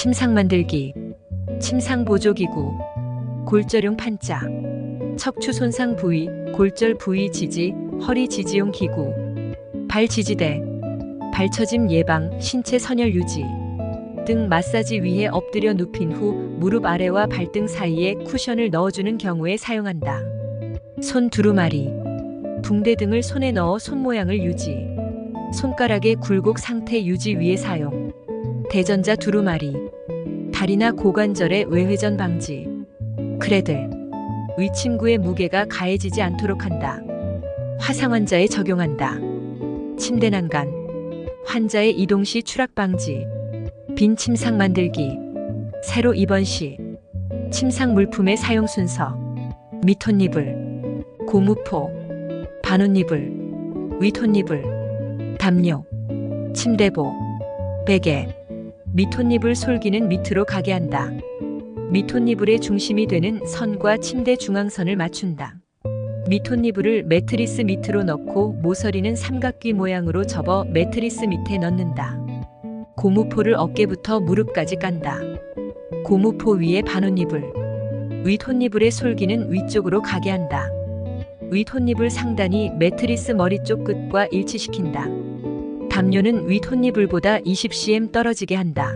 침상 만들기, 침상 보조기구, 골절용 판자, 척추 손상 부위, 골절 부위 지지, 허리 지지용 기구, 발 지지대, 발처짐 예방, 신체 선열 유지 등 마사지 위에 엎드려 눕힌 후 무릎 아래와 발등 사이에 쿠션을 넣어주는 경우에 사용한다. 손 두루마리, 붕대 등을 손에 넣어 손 모양을 유지, 손가락의 굴곡 상태 유지 위에 사용, 대전자 두루마리, 다리나 고관절의 외회전 방지, 크레들, 위침구의 무게가 가해지지 않도록 한다. 화상 환자에 적용한다. 침대 난간, 환자의 이동 시 추락 방지, 빈 침상 만들기, 새로 입원 시, 침상 물품의 사용 순서, 미톤니블, 고무포, 반옷니블, 위톤니블, 담요, 침대보, 베개, 미톤니블 솔기는 밑으로 가게 한다. 미톤니블의 중심이 되는 선과 침대 중앙선을 맞춘다. 미톤니블을 매트리스 밑으로 넣고 모서리는 삼각귀 모양으로 접어 매트리스 밑에 넣는다. 고무포를 어깨부터 무릎까지 깐다. 고무포 위에 반옷니블. 윗혼니블의 솔기는 위쪽으로 가게 한다. 윗혼니블 상단이 매트리스 머리 쪽 끝과 일치시킨다. 담요는 윗혼니블보다 20cm 떨어지게 한다.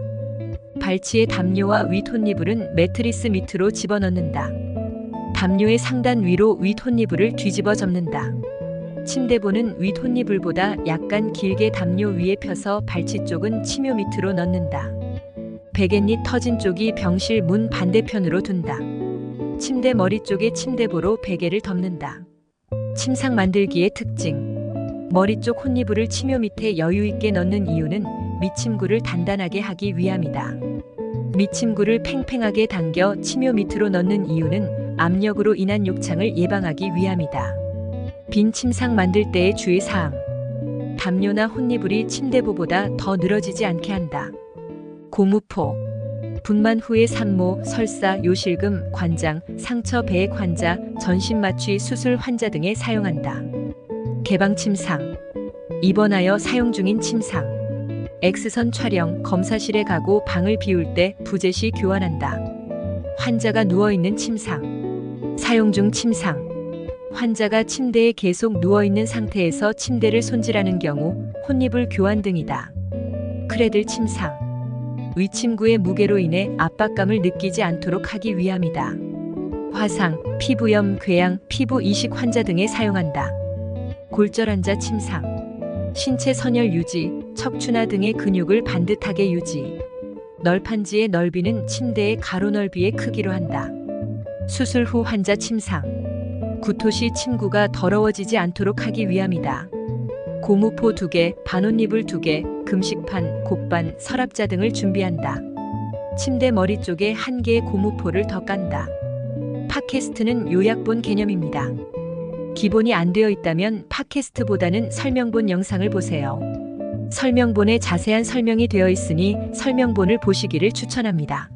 발치의 담요와 윗혼니블은 매트리스 밑으로 집어넣는다. 담요의 상단 위로 윗혼니블을 뒤집어 접는다. 침대보는 윗혼니블보다 약간 길게 담요 위에 펴서 발치 쪽은 침요 밑으로 넣는다. 베갯잎 터진 쪽이 병실 문 반대편으로 둔다. 침대 머리 쪽에 침대보로 베개를 덮는다. 침상 만들기의 특징. 머리 쪽 혼니블을 침요 밑에 여유 있게 넣는 이유는 밑침구를 단단하게 하기 위함이다. 밑침구를 팽팽하게 당겨 침요 밑으로 넣는 이유는 압력으로 인한 욕창을 예방하기 위함이다. 빈 침상 만들 때의 주의 사항. 담요나 혼니블이 침대보보다 더 늘어지지 않게 한다. 고무포. 분만 후에 산모, 설사, 요실금, 관장, 상처 배액 환자, 전신 마취 수술 환자 등에 사용한다. 개방 침상. 입원하여 사용 중인 침상. X선 촬영, 검사실에 가고 방을 비울 때 부재 시 교환한다. 환자가 누워 있는 침상. 사용 중 침상. 환자가 침대에 계속 누워 있는 상태에서 침대를 손질하는 경우 혼입을 교환 등이다. 크레들 침상. 위침구의 무게로 인해 압박감을 느끼지 않도록 하기 위함이다. 화상, 피부염, 궤양, 피부 이식 환자 등에 사용한다. 골절 환자 침상. 신체 선열 유지, 척추나 등의 근육을 반듯하게 유지. 널판지의 넓이는 침대의 가로 넓이의 크기로 한다. 수술 후 환자 침상. 구토 시 침구가 더러워지지 않도록 하기 위함이다. 고무포 2개, 반옷니블 2개, 금식판, 곡반, 서랍자 등을 준비한다. 침대 머리 쪽에 한 개의 고무포를 더 깐다. 팟캐스트는 요약본 개념입니다. 기본이 안 되어 있다면 팟캐스트보다는 설명본 영상을 보세요. 설명본에 자세한 설명이 되어 있으니 설명본을 보시기를 추천합니다.